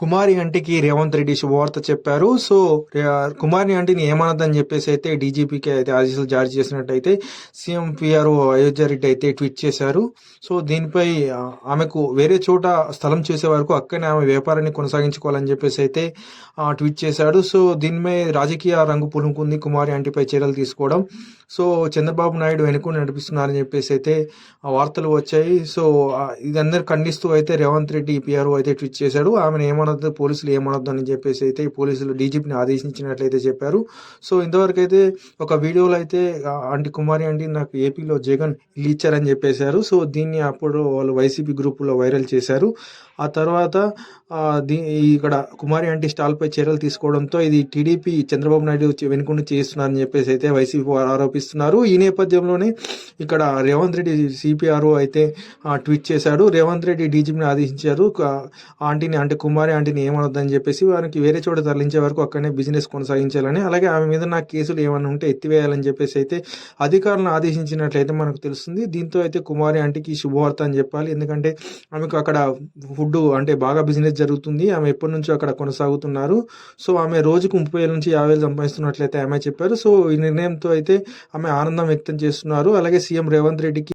కుమారి అంటికి రేవంత్ రెడ్డి శుభవార్త చెప్పారు. సో కుమారి అంటిని ఏమనద్దని చెప్పేసి అయితే డీజీపీకి అయితే ఆదేశాలు జారీ చేసినట్టయితే సీఎం పిఆర్ఓ అయోధ్య రెడ్డి అయితే ట్వీట్ చేశారు. సో దీనిపై ఆమెకు వేరే చోట స్థలం చేసే వరకు అక్కడనే ఆమె వ్యాపారాన్ని కొనసాగించుకోవాలని చెప్పేసి అయితే ట్వీట్ చేశాడు. సో దీనిపై రాజకీయ రంగు పులుముకుంది కుమారి అంటిపై చర్యలు తీసుకోవడం. సో చంద్రబాబు నాయుడు వెనుక నడిపిస్తున్నారని చెప్పేసి అయితే వార్తలు వచ్చాయి. సో ఇది అందరు ఖండిస్తూ అయితే రేవంత్ రెడ్డి పిఆర్ఓ అయితే ట్వీట్ చేశాడు. ఆమెను ఏమనొద్దు పోలీసులు ఏమనొద్దు అని చెప్పేసి అయితే పోలీసులు డీజీపీని ఆదేశించినట్లయితే చెప్పారు. సో ఇంతవరకు అయితే ఒక వీడియోలో అయితే ఆ, ఆంటీ కుమారి ఆంటీ నాకు ఏపీలో జగన్ ఇల్లు ఇచ్చారని చెప్పేశారు. సో దీన్ని అప్పుడు వాళ్ళు వైసీపీ గ్రూపులో వైరల్ చేశారు. ఆ తర్వాత దీ ఇక్కడ కుమారి ఆంటీ స్టాల్పై చర్యలు తీసుకోవడంతో ఇది టీడీపీ చంద్రబాబు నాయుడు వెనుకుండి చేస్తున్నారని చెప్పేసి అయితే వైసీపీ ఆరోపిస్తున్నారు. ఈ నేపథ్యంలోనే ఇక్కడ రేవంత్ రెడ్డి సిపిఆర్ఓ అయితే ట్వీట్ చేశాడు. రేవంత్ రెడ్డి డీజీపీని ఆదేశించారు. ఆంటీని అంటే కుమారి ఆంటీని ఏమనొద్దని చెప్పేసి వారికి వేరే చోట తరలించే వరకు అక్కడనే బిజినెస్ కొనసాగించాలని అలాగే ఆమె మీద నా కేసులు ఏమైనా ఉంటే ఎత్తివేయాలని చెప్పేసి అయితే అధికారులను ఆదేశించినట్లయితే మనకు తెలుస్తుంది. దీంతో అయితే కుమారి ఆంటీకి శుభవార్త అని చెప్పాలి. ఎందుకంటే ఆమెకు అక్కడ ఫుడ్ అంటే బాగా బిజినెస్ జరుగుతుంది. ఆమె ఎప్పటి నుంచో అక్కడ కొనసాగుతున్నారు. సో ఆమె రోజుకు ముప్పై వేల నుంచి యాభై వేలు సంపాదిస్తున్నట్లయితే ఆమె చెప్పారు. సో ఈ నిర్ణయంతో అయితే ఆమె ఆనందం వ్యక్తం చేస్తున్నారు. అలాగే సీఎం రేవంత్ రెడ్డికి